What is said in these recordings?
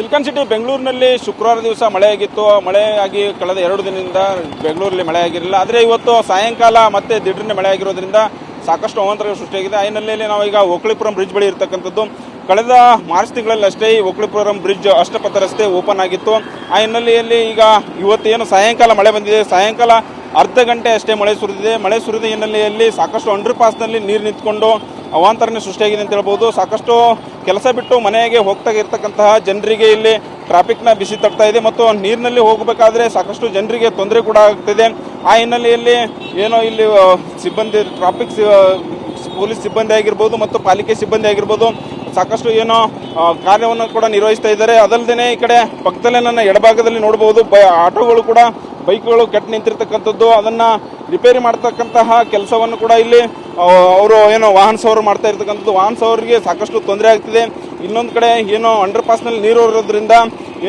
Silicon city ಬೆಂಗಳೂರಿನಲ್ಲಿ ಶುಕ್ರವಾರ ದಿವಸ ಮಳೆಯಾಗಿತ್ತು. ಮಳೆಯಾಗಿ ಕಳೆದ ಎರಡು ದಿನದಿಂದ ಬೆಂಗಳೂರಲ್ಲಿ ಮಳೆ ಆಗಿರಲಿಲ್ಲ ಆದರೆ ಇವತ್ತು ಸಾಯಂಕಾಲ ಮತ್ತೆ ಮಳೆ ಆಗಿರೋದ್ರಿಂದ ಸಾಕಷ್ಟು ಅವಾಂತರಗಳು ಸೃಷ್ಟಿಯಾಗಿದೆ. ಆ ಹಿನ್ನೆಲೆಯಲ್ಲಿ ನಾವು ಈಗ ಓಕಳಿಪುರಂ ಬ್ರಿಡ್ಜ್ ಬಳಿ ಇರತಕ್ಕಂಥದ್ದು. ಕಳೆದ ಮಾರ್ಚ್ ತಿಂಗಳಲ್ಲಿ ಅಷ್ಟೇ ಈ ಓಕಳಿಪುರಂ ಬ್ರಿಡ್ಜ್ ಅಷ್ಟಪಥ ರಸ್ತೆ ಓಪನ್ ಆಗಿತ್ತು. ಆ ಹಿನ್ನೆಲೆಯಲ್ಲಿ ಈಗ ಇವತ್ತೇನು ಸಾಯಂಕಾಲ ಮಳೆ ಬಂದಿದೆ. ಸಾಯಂಕಾಲ ಅರ್ಧ ಗಂಟೆ ಅಷ್ಟೇ ಮಳೆ ಸುರಿದಿದೆ. ಮಳೆ ಸುರಿದ ಹಿನ್ನೆಲೆಯಲ್ಲಿ ಸಾಕಷ್ಟು ಅಂಡರ್ ಪಾಸ್ನಲ್ಲಿ ನೀರು ನಿಂತ್ಕೊಂಡು ಅವಾಂತರನೇ ಸೃಷ್ಟಿಯಾಗಿದೆ ಅಂತ ಹೇಳ್ಬೋದು. ಸಾಕಷ್ಟು ಕೆಲಸ ಬಿಟ್ಟು ಮನೆಗೆ ಹೋಗ್ತಾ ಇರ್ತಕ್ಕಂತಹ ಜನರಿಗೆ ಇಲ್ಲಿ ಟ್ರಾಫಿಕ್ನ ಬಿಸಿ ತಡ್ತಾ ಇದೆ ಮತ್ತು ನೀರಿನಲ್ಲಿ ಹೋಗಬೇಕಾದ್ರೆ ಸಾಕಷ್ಟು ಜನರಿಗೆ ತೊಂದರೆ ಕೂಡ ಆಗ್ತಿದೆ. ಆ ಹಿನ್ನೆಲೆಯಲ್ಲಿ ಏನೋ ಇಲ್ಲಿ ಸಿಬ್ಬಂದಿ ಟ್ರಾಫಿಕ್ ಪೊಲೀಸ್ ಸಿಬ್ಬಂದಿ ಆಗಿರ್ಬೋದು ಮತ್ತು ಪಾಲಿಕೆ ಸಿಬ್ಬಂದಿ ಆಗಿರ್ಬೋದು ಸಾಕಷ್ಟು ಏನೋ ಕಾರ್ಯವನ್ನು ಕೂಡ ನಿರ್ವಹಿಸ್ತಾ ಇದ್ದಾರೆ. ಅದಲ್ಲದೆ ಈ ಕಡೆ ಪಕ್ಕದಲ್ಲೇ ನನ್ನ ಎಡಭಾಗದಲ್ಲಿ ನೋಡಬಹುದು ಆಟೋಗಳು ಕೂಡ ಬೈಕ್ಗಳು ಕೆಟ್ಟು ನಿಂತಿರ್ತಕ್ಕಂಥದ್ದು ಅದನ್ನ ರಿಪೇರಿ ಮಾಡ್ತಕ್ಕಂತಹ ಕೆಲಸವನ್ನು ಕೂಡ ಇಲ್ಲಿ ಅವರು ಏನೋ ವಾಹನ ಸವರು ಮಾಡ್ತಾ ಇರ್ತಕ್ಕಂಥದ್ದು ವಾಹನ ಸವರಿಗೆ ಸಾಕಷ್ಟು ತೊಂದರೆ ಆಗ್ತಿದೆ. ಇನ್ನೊಂದು ಕಡೆ ಏನೋ ಅಂಡರ್ ಪಾಸ್ನಲ್ಲಿ ನೀರು ಇರೋದ್ರಿಂದ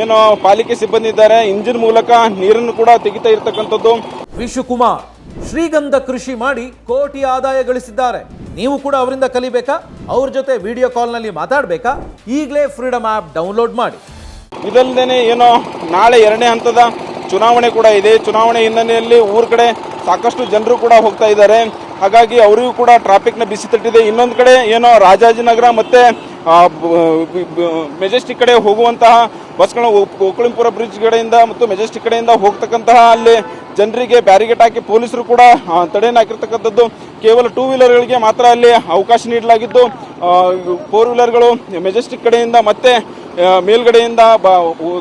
ಏನೋ ಪಾಲಿಕೆ ಸಿಬ್ಬಂದಿ ಇದ್ದಾರೆ. ಇಂಜಿನ್ ಮೂಲಕ ನೀರನ್ನು ಕೂಡ ತೆಗಿತಾ ಇರ್ತಕ್ಕಂಥದ್ದು. ವಿಶುಕುಮಾರ್ ಶ್ರೀಗಂಧ ಕೃಷಿ ಮಾಡಿ ಕೋಟಿ ಆದಾಯ ಗಳಿಸಿದ್ದಾರೆ. ನೀವು ಕೂಡ ಅವರಿಂದ ಕಲಿಬೇಕಾ? ಅವ್ರ ಜೊತೆ ವಿಡಿಯೋ ಕಾಲ್ನಲ್ಲಿ ಮಾತಾಡಬೇಕಾ? ಈಗಲೇ ಫ್ರೀಡಮ್ ಆ್ಯಪ್ ಡೌನ್ಲೋಡ್ ಮಾಡಿ. ಇದಲ್ಲದೆ ಏನೋ ನಾಳೆ ಎರಡನೇ ಹಂತದ ಚುನಾವಣೆ ಕೂಡ ಇದೆ. ಚುನಾವಣೆ ಹಿನ್ನೆಲೆಯಲ್ಲಿ ಊರ ಕಡೆ ಸಾಕಷ್ಟು ಜನರು ಕೂಡ ಹೋಗ್ತಾ ಇದ್ದಾರೆ. ಹಾಗಾಗಿ ಅವರಿಗೂ ಕೂಡ ಟ್ರಾಫಿಕ್ನ ಬಿಸಿ ತಟ್ಟಿದೆ. ಇನ್ನೊಂದು ಕಡೆ ಏನೋ ರಾಜಾಜಿನಗರ ಮತ್ತೆ ಮೆಜೆಸ್ಟಿಕ್ ಕಡೆ ಹೋಗುವಂತಹ ಬಸ್ಗಳು ಓಕಳಿಂಪುರ ಬ್ರಿಡ್ಜ್ ಕಡೆಯಿಂದ ಮತ್ತು ಮೆಜೆಸ್ಟಿಕ್ ಕಡೆಯಿಂದ ಹೋಗ್ತಕ್ಕಂತಹ ಅಲ್ಲಿ ಜನರಿಗೆ ಬ್ಯಾರಿಗೇಟ್ ಹಾಕಿ ಪೊಲೀಸರು ಕೂಡ ತಡೆಯನ್ನು ಹಾಕಿರ್ತಕ್ಕಂಥದ್ದು ಕೇವಲ ಟೂ ವೀಲರ್ಗಳಿಗೆ ಮಾತ್ರ ಅಲ್ಲಿ ಅವಕಾಶ ನೀಡಲಾಗಿದ್ದು ಫೋರ್ ವೀಲರ್ಗಳು ಮೆಜೆಸ್ಟಿಕ್ ಕಡೆಯಿಂದ ಮತ್ತೆ ಮೇಲ್ಗಡೆಯಿಂದ ಬ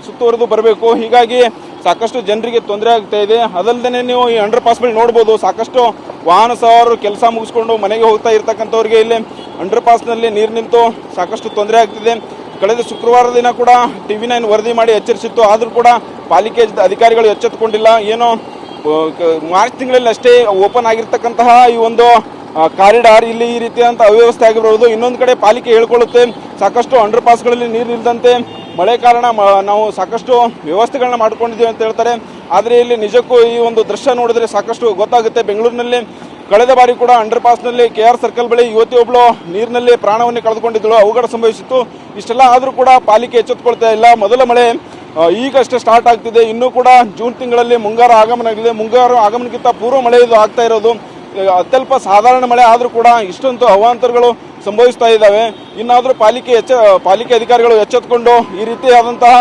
ಸುತ್ತುವರೆದು ಬರಬೇಕು. ಹೀಗಾಗಿ ಸಾಕಷ್ಟು ಜನರಿಗೆ ತೊಂದರೆ ಆಗ್ತಾ ಇದೆ. ಅದಲ್ಲದೆ ನೀವು ಈ ಅಂಡರ್ ಪಾಸ್ ಬಳಿ ನೋಡ್ಬೋದು, ಸಾಕಷ್ಟು ವಾಹನ ಸವಾರರು ಕೆಲಸ ಮುಗಿಸ್ಕೊಂಡು ಮನೆಗೆ ಹೋಗ್ತಾ ಇರ್ತಕ್ಕಂಥವ್ರಿಗೆ ಇಲ್ಲಿ ಅಂಡರ್ ಪಾಸ್ನಲ್ಲಿ ನೀರು ನಿಂತು ಸಾಕಷ್ಟು ತೊಂದರೆ ಆಗ್ತಿದೆ. ಕಳೆದ ಶುಕ್ರವಾರ ದಿನ ಕೂಡ ಟಿ ವಿ ನೈನ್ ವರದಿ ಮಾಡಿ ಎಚ್ಚರಿಸಿತ್ತು. ಆದರೂ ಕೂಡ ಪಾಲಿಕೆ ಅಧಿಕಾರಿಗಳು ಎಚ್ಚೆತ್ತುಕೊಂಡಿಲ್ಲ ಏನೋ ಮಾರ್ಚ್ ತಿಂಗಳಲ್ಲಿ ಅಷ್ಟೇ ಓಪನ್ ಆಗಿರ್ತಕ್ಕಂತಹ ಈ ಒಂದು ಕಾರಿಡಾರ್ ಇಲ್ಲಿ ಈ ರೀತಿಯಾದಂಥ ಅವ್ಯವಸ್ಥೆ ಆಗಿರಬಹುದು ಇನ್ನೊಂದು ಕಡೆ ಪಾಲಿಕೆ ಹೇಳ್ಕೊಳ್ಳುತ್ತೆ. ಸಾಕಷ್ಟು ಅಂಡರ್ ಪಾಸ್ಗಳಲ್ಲಿ ನೀರು ನಿಲ್ಲದಂತೆ ಮಳೆ ಕಾರಣ ನಾವು ಸಾಕಷ್ಟು ವ್ಯವಸ್ಥೆಗಳನ್ನ ಮಾಡ್ಕೊಂಡಿದ್ದೀವಿ ಅಂತ ಹೇಳ್ತಾರೆ. ಆದರೆ ಇಲ್ಲಿ ನಿಜಕ್ಕೂ ಈ ಒಂದು ದೃಶ್ಯ ನೋಡಿದ್ರೆ ಸಾಕಷ್ಟು ಗೊತ್ತಾಗುತ್ತೆ. ಬೆಂಗಳೂರಿನಲ್ಲಿ ಕಳೆದ ಬಾರಿ ಕೂಡ ಅಂಡರ್ ಪಾಸ್ನಲ್ಲಿ ಕೆ ಆರ್ ಸರ್ಕಲ್ ಬಳಿ ಯುವತಿ ಒಬ್ಳು ನೀರಿನಲ್ಲಿ ಪ್ರಾಣವನ್ನೇ ಕಳೆದುಕೊಂಡಿದ್ದಳು. ಅವಘಡ ಸಂಭವಿಸಿತ್ತು. ಇಷ್ಟೆಲ್ಲ ಆದರೂ ಕೂಡ ಪಾಲಿಕೆ ಎಚ್ಚೆತ್ತುಕೊಳ್ತಾ ಇಲ್ಲ. ಮೊದಲ ಮಳೆ ಈಗಷ್ಟೇ ಸ್ಟಾರ್ಟ್ ಆಗ್ತಿದೆ. ಇನ್ನೂ ಕೂಡ ಜೂನ್ ತಿಂಗಳಲ್ಲಿ ಮುಂಗಾರು ಆಗಮನ ಆಗಿದೆ ಮುಂಗಾರು ಆಗಮನಕ್ಕಿಂತ ಪೂರ್ವ ಮಳೆ ಇದು ಆಗ್ತಾ ಇರೋದು. ಅತ್ಯಲ್ಪ ಸಾಧಾರಣ ಮಳೆ ಆದರೂ ಕೂಡ ಇಷ್ಟೊಂದು ಅವಾಂತರಗಳು ಸಂಭವಿಸ್ತಾ ಇದ್ದಾವೆ. ಇನ್ನಾದರೂ ಪಾಲಿಕೆ ಎಚ್ಚ, ಪಾಲಿಕೆ ಅಧಿಕಾರಿಗಳು ಎಚ್ಚೆತ್ಕೊಂಡು ಈ ರೀತಿಯಾದಂತಹ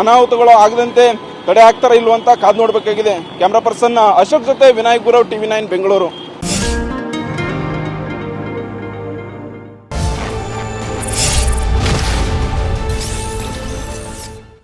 ಅನಾಹುತಗಳು ಆಗದಂತೆ ತಡೆ ಆಗ್ತಾರ ಇಲ್ವಂತ ಕಾದು ನೋಡಬೇಕಾಗಿದೆ. ಕ್ಯಾಮ್ರಾ ಪರ್ಸನ್ ಅಶೋಕ್ ಜೊತೆ ವಿನಾಯಕ್ ಗುರವ್, ಟಿವಿ ನೈನ್, ಬೆಂಗಳೂರು.